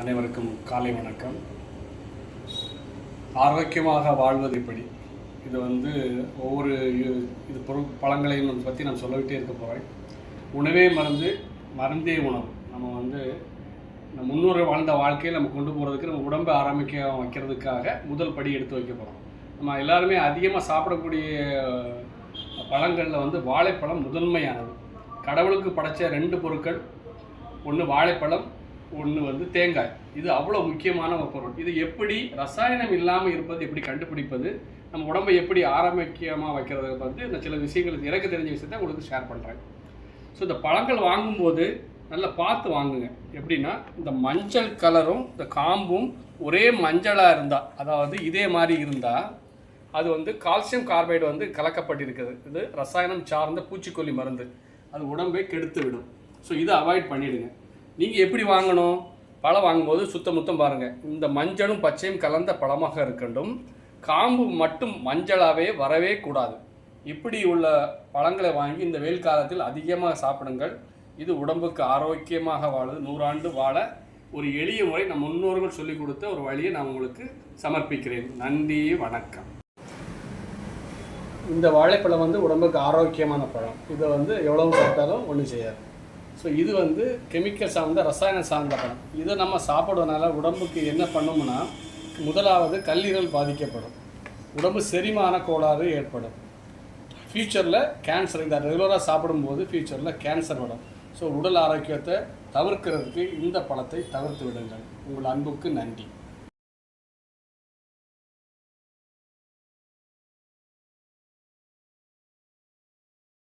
அனைவருக்கும் காலை வணக்கம். ஆரோக்கியமாக வாழ்வது எப்படி இது வந்து ஒவ்வொரு இது பொருள் பழங்களையும் பற்றி நான் சொல்லவிட்டே இருக்க போகிறேன் உணவே மருந்து மருந்தே உணவு. நம்ம வந்து நம்ம முன்னோர்கள் வாழ்ந்த வாழ்க்கையை நம்ம கொண்டு போகிறதுக்கு நம்ம உடம்பை ஆரம்பிக்க வைக்கிறதுக்காக முதல் படி எடுத்து வைக்க போகிறோம் நம்ம எல்லாருமே அதிகமாக சாப்பிடக்கூடிய பழங்களில் வந்து வாழைப்பழம் முதன்மையானது. கடவுளுக்கு படைச்ச ரெண்டு பொருட்கள். ஒன்று வாழைப்பழம் ஒன்று வந்து தேங்காய். இது அவ்வளோ முக்கியமான ஒரு பொருள். இது எப்படி ரசாயனம் இல்லாமல் இருப்பது எப்படி கண்டுபிடிப்பது நம்ம உடம்பை எப்படி ஆரோக்கியமாக வைக்கிறது வந்து இந்த சில விஷயங்கள் எனக்கு தெரிஞ்ச விஷயத்தை உங்களுக்கு ஷேர் பண்ணுறேன் ஸோ இந்த பழங்கள் வாங்கும்போது நல்லா பார்த்து வாங்குங்க. எப்படின்னா இந்த மஞ்சள் கலரும் இந்த காம்பும் ஒரே மஞ்சளாக இருந்தால் அதாவது இதே மாதிரி இருந்தால் அது வந்து கால்சியம் கார்பைடு வந்து கலக்கப்பட்டிருக்குது. இது ரசாயனம் சார்ந்த பூச்சிக்கொல்லி மருந்து. அது உடம்பை கெடுத்து விடும் ஸோ இதை அவாய்ட் பண்ணிவிடுங்க நீங்கள் எப்படி வாங்கணும்? பழம் வாங்கும்போது சுத்தம் முத்தம் பாருங்கள் இந்த மஞ்சளும் பச்சையும் கலந்த பழமாக இருக்கட்டும். காம்பு மட்டும் மஞ்சளாகவே வரவே கூடாது. இப்படி உள்ள பழங்களை வாங்கி இந்த வெயில் காலத்தில் அதிகமாக சாப்பிடுங்கள். இது உடம்புக்கு ஆரோக்கியமாக வாழுது. நூறாண்டு வாழ ஒரு எளிய முறை நம் முன்னோர்கள் சொல்லிக் கொடுத்த ஒரு வழியை நான் உங்களுக்கு சமர்ப்பிக்கிறேன். நன்றி வணக்கம். இந்த வாழைப்பழம் வந்து உடம்புக்கு ஆரோக்கியமான பழம். இதை வந்து எவ்வளவு சாப்பிட்டாலும் ஒன்றும் செய்யாது. ஸோ இது வந்து கெமிக்கல் சார்ந்த ரசாயன சார்ந்த பழம் இதை நம்ம சாப்பிடுறதுனால உடம்புக்கு என்ன பண்ணும்னா முதலாவது கல்லீரல் பாதிக்கப்படும். உடம்பு செரிமான கோளாறு ஏற்படும். ஃப்யூச்சரில் கேன்சர் இந்த ரெகுலராக சாப்பிடும்போது ஃப்யூச்சரில் கேன்சர் வரும். ஸோ உடல் ஆரோக்கியத்தை தவிர்க்கிறதுக்கு இந்த பழத்தை தவிர்த்து விடுங்கள். உங்கள் அன்புக்கு நன்றி.